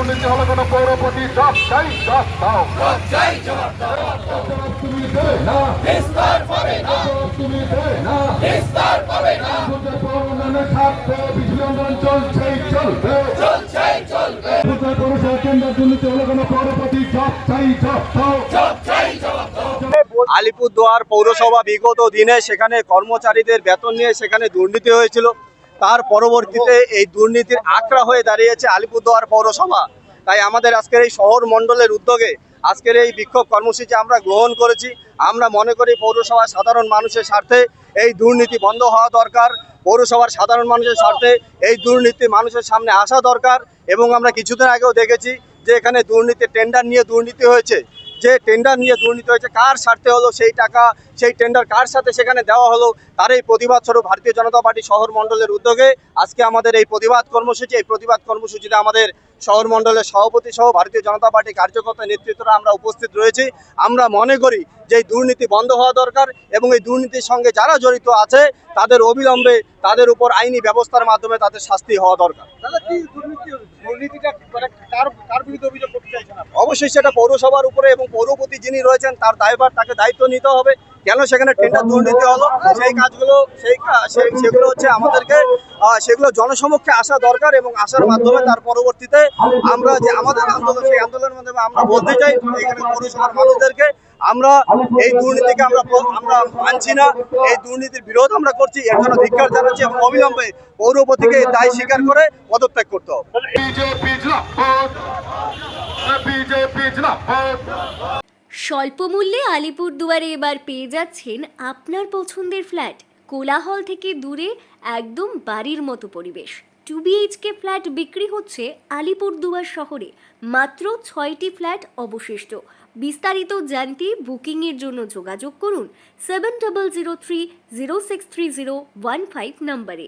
দুর্নীতি হলো কোনো পৌরপতি জব চাই জব দাও তুমি দেবে না। জবাব তুমি দেবে না। বুঝে পৌরনের স্বার্থে বিজলি আন্দোলন চলছেই চলবে। বুঝে পৌরসভা কেন্দ্র দুর্নীতি হলো কোনো পৌরপতি জব চাই জব দাও আলিপুরদুয়ার পৌরসভা বিগত দিনে সেখানে কর্মচারীদের বেতন নিয়ে সেখানে দুর্নীতি হয়েছিল। তার পরবর্তীতে এই দুর্নীতির আঁকড়া হয়ে দাঁড়িয়েছে আলিপুরদুয়ার পৌরসভা। তাই আমাদের আজকের এই শহর মণ্ডলের উদ্যোগে আজকের এই বিক্ষোভ কর্মসূচি আমরা গ্রহণ করেছি। আমরা মনে করি পৌরসভার সাধারণ মানুষের স্বার্থে এই দুর্নীতি বন্ধ হওয়া দরকার। পৌরসভার সাধারণ মানুষের স্বার্থে এই দুর্নীতি মানুষের সামনে আসা দরকার এবং আমরা কিছুদিন আগেও দেখেছি যে এখানে দুর্নীতি টেন্ডার নিয়ে দুর্নীতি হয়েছে। যে টেন্ডার নিয়ে দুর্নীতি হয়েছে, কার স্বার্থে হলো সেই টাকা, সেই টেন্ডার কার সাথে সেখানে দেওয়া হলো, তার এই প্রতিবাদ স্বরূপ ভারতীয় জনতা পার্টি শহর মণ্ডলের উদ্যোগে আজকে আমাদের এই প্রতিবাদ কর্মসূচি, এই প্রতিবাদ কর্মসূচিতে আমাদের শহর মণ্ডলের সভাপতি সহ ভারতীয় জনতা পার্টি কার্যকর্তা নেতৃত্বরা আমরা উপস্থিত রয়েছি। আমরা মনে করি যে এই দুর্নীতি বন্ধ হওয়া দরকার এবং এই দুর্নীতির সঙ্গে যারা জড়িত আছে তাদের অবিলম্বে তাদের উপর আইনি ব্যবস্থার মাধ্যমে তাদের শাস্তি হওয়া দরকার। অবশ্যই সেটা পৌরসভার উপরে এবং পৌরপতি যিনি রয়েছেন তার দায়ভার তাকে দায়িত্ব নিতে হবে। কেন সেখানে টেন্ডার দুর্নীতি হলো? সেই কাজগুলো সেই সেগুলো হচ্ছে আমাদেরকে আহ, সেগুলো জনসমক্ষে আসা দরকার এবং আসার মাধ্যমে তার পরবর্তীতে আমরা যে আমাদের আন্দোলন সেই আন্দোলনের মাধ্যমে আমরা বলতে চাই এখানে পৌরসভার মানুষদেরকে আমরা এই দুর্নীতিকে আমরা আমরা মানছি না। এই দুর্নীতির বিরোধ আমরা করছি এর জন্য ধিক্কার জানাচ্ছি এবং অবিলম্বে পৌরপতিকে দায় স্বীকার করে পদত্যাগ করতে হবে। বিজেপি জিন্দাবাদ বিজেপি জিন্দাবাদ স্বল্প মূল্যে আলিপুরদুয়ারে এবার পেয়ে যাচ্ছেন আপনার পছন্দের ফ্ল্যাট। কোলাহল থেকে দূরে একদম বাড়ির মতো পরিবেশ। টু বিএইচকে ফ্ল্যাট বিক্রি হচ্ছে আলিপুরদুয়ার শহরে। মাত্র ছয়টি ফ্ল্যাট অবশিষ্ট। বিস্তারিত জানতে বুকিংয়ের জন্য যোগাযোগ করুন seven double zero three zero six three zero one five নম্বরে।